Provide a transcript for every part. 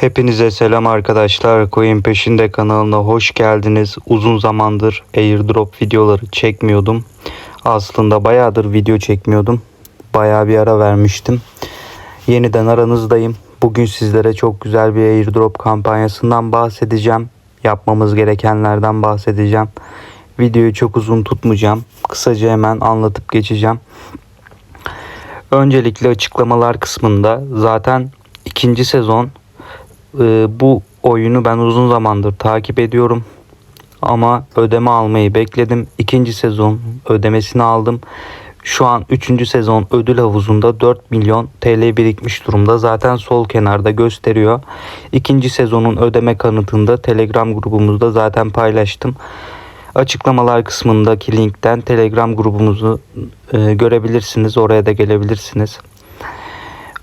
Hepinize selam arkadaşlar. Coin Peşinde kanalına hoş geldiniz. Uzun zamandır airdrop videoları çekmiyordum. Aslında bayağıdır video çekmiyordum. Bayağı bir ara vermiştim. Yeniden aranızdayım. Bugün sizlere çok güzel bir airdrop kampanyasından bahsedeceğim. Yapmamız gerekenlerden bahsedeceğim. Videoyu çok uzun tutmayacağım. Kısaca hemen anlatıp geçeceğim. Öncelikle açıklamalar kısmında zaten ikinci sezon ee, bu oyunu ben uzun zamandır takip ediyorum. Ama ödeme almayı bekledim. İkinci sezon ödemesini aldım. Şu an 3. sezon ödül havuzunda 4 milyon TL birikmiş durumda. Zaten sol kenarda gösteriyor. İkinci sezonun ödeme kanıtında Telegram grubumuzda zaten paylaştım. Açıklamalar kısmındaki linkten Telegram grubumuzu e, görebilirsiniz. Oraya da gelebilirsiniz.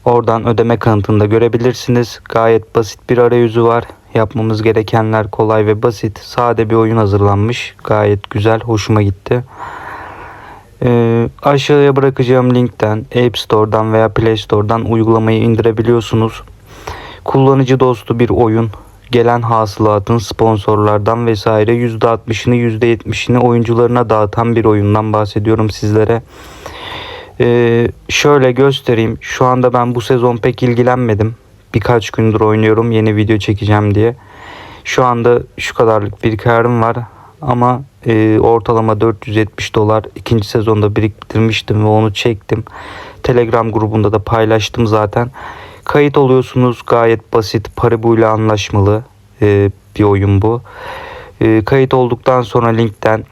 Oradan ödeme kanıtını da görebilirsiniz. Gayet basit bir arayüzü var. Yapmamız gerekenler kolay ve basit. Sade bir oyun hazırlanmış. Gayet güzel. Hoşuma gitti. Ee, aşağıya bırakacağım linkten App Store'dan veya Play Store'dan uygulamayı indirebiliyorsunuz. Kullanıcı dostu bir oyun. Gelen hasılatın sponsorlardan vesaire %60'ını %70'ini oyuncularına dağıtan bir oyundan bahsediyorum sizlere. Ee, şöyle göstereyim. Şu anda ben bu sezon pek ilgilenmedim. Birkaç gündür oynuyorum yeni video çekeceğim diye. Şu anda şu kadarlık bir karım var. Ama e, ortalama 470 dolar ikinci sezonda biriktirmiştim ve onu çektim. Telegram grubunda da paylaştım zaten. Kayıt oluyorsunuz gayet basit. Paribu ile anlaşmalı e, bir oyun bu. E, kayıt olduktan sonra linkten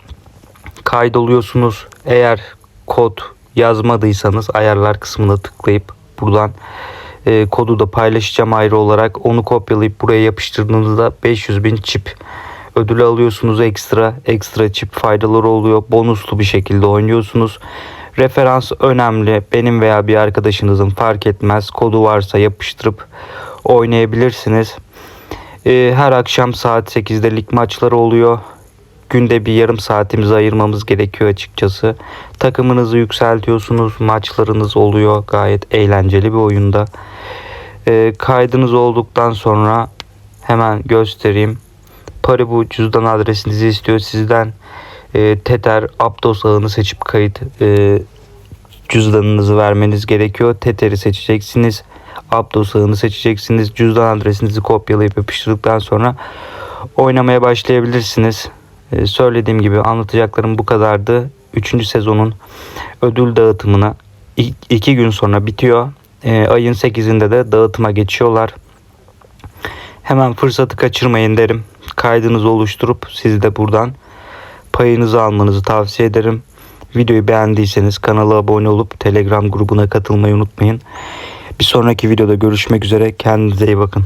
kaydoluyorsunuz. Eğer kod yazmadıysanız ayarlar kısmına tıklayıp buradan e, kodu da paylaşacağım ayrı olarak. Onu kopyalayıp buraya yapıştırdığınızda 500 bin çip ödülü alıyorsunuz ekstra. Ekstra çip faydaları oluyor. Bonuslu bir şekilde oynuyorsunuz. Referans önemli. Benim veya bir arkadaşınızın fark etmez. Kodu varsa yapıştırıp oynayabilirsiniz. E, her akşam saat 8'de lig maçları oluyor günde bir yarım saatimizi ayırmamız gerekiyor açıkçası. Takımınızı yükseltiyorsunuz, maçlarınız oluyor. Gayet eğlenceli bir oyunda. E, kaydınız olduktan sonra hemen göstereyim. Paribu cüzdan adresinizi istiyor sizden. E, Tether, Aptos ağını seçip kayıt e, cüzdanınızı vermeniz gerekiyor. Tether'i seçeceksiniz. Aptos ağını seçeceksiniz. Cüzdan adresinizi kopyalayıp yapıştırdıktan sonra oynamaya başlayabilirsiniz. Ee, söylediğim gibi anlatacaklarım bu kadardı. Üçüncü sezonun ödül dağıtımına iki gün sonra bitiyor. Ee, ayın 8'inde de dağıtıma geçiyorlar. Hemen fırsatı kaçırmayın derim. Kaydınızı oluşturup siz de buradan payınızı almanızı tavsiye ederim. Videoyu beğendiyseniz kanala abone olup Telegram grubuna katılmayı unutmayın. Bir sonraki videoda görüşmek üzere. Kendinize iyi bakın.